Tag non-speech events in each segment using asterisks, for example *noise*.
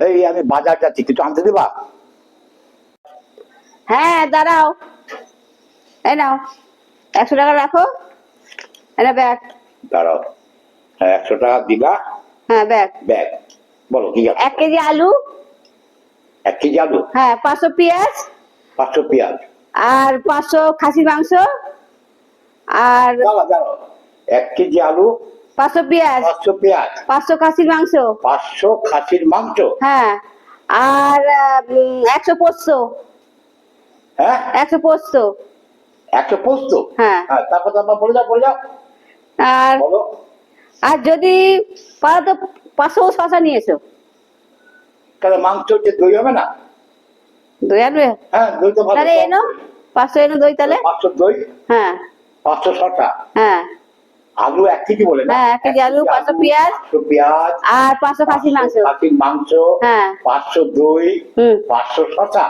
এই আমি বাজার যাচ্ছি কিছু আনতে দেবা? হ্যাঁ দাঁড়াও। এই নাও একশো টাকা রাখো। এটা ব্যাগ। দাঁড়াও। হ্যাঁ একশো টাকা দিবা? হ্যাঁ ব্যাগ। ব্যাগ। বলো কি এক কেজি আলু। এক কেজি আলু? হ্যাঁ পাঁচশো পেঁয়াজ। পাঁচশো পেঁয়াজ। আর পাঁচশো খাসির মাংস। আর দাঁড়াও দাঁড়াও। এক কেজি আলু পাঁচশো পেঁয়াজ। পাঁচশো পেঁয়াজ। পাঁচশো খাসির মাংস। পাঁচশো খাসির মাংস। হ্যাঁ। আর একশো পোস্ত। হ্যাঁ? একশো পোস্ত। একশো পোস্ত? হ্যাঁ। হ্যাঁ তারপর তারপর বলে যাও বলে যাও আর আর যদি পারো তো পাঁচশো শশা নিয়ে এসো। তাহলে মাংস হচ্ছে দই হবে না? দই আনবে? হ্যাঁ দই তো ভালো। তাহলে এনো। পাঁচশো এনো দই তাহলে। পাঁচশো দই? হ্যাঁ। পাঁচশো ছটা হ্যাঁ। আলু এক কেজি বলে না। হ্যাঁ, এক কেজি আলু, পাঁচশো পেঁয়াজ। পেঁয়াজ আর পাঁচশো খাসির মাংস। খাসির মাংস হ্যাঁ। পাঁচশো দই পাঁচশো শশা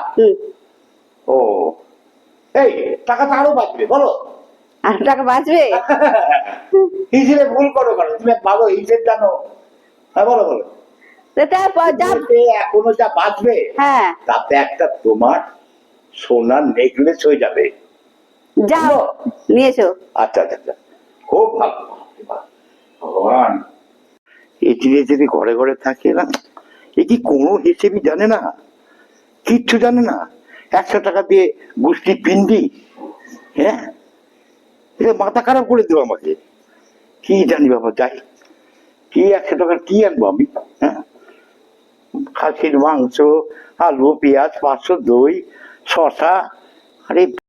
ও। এই টাকা তো আরও বাঁচবে বলো। আর টাকা বাঁচবে? *laughs* হিসেবে ভুল করো কেন? তুমি ভালো হিসেব জানো। হ্যাঁ বলো বলো। যা। এখনও যা বাঁচবে হ্যাঁ। তাতে একটা তোমার সোনার নেকলেস হয়ে যাবে। যাও নিয়ে এসো। আচ্ছা আচ্ছা আচ্ছা। খুব ভালো। ভগবান। এই জিনিস যদি ঘরে ঘরে থাকে না, এ কি কোনো হিসেবই জানে না? কিচ্ছু জানে না? একশো টাকা দিয়ে গুষ্টি পিন্ডি হ্যাঁ? এটা মাথা খারাপ করে দেবো আমাকে। কি জানি বাবা, যাই। কি একশো টাকার কি আনব আমি? হ্যাঁ? খাসির মাংস, আলু, পেঁয়াজ, পাঁচশো দই শশা আরে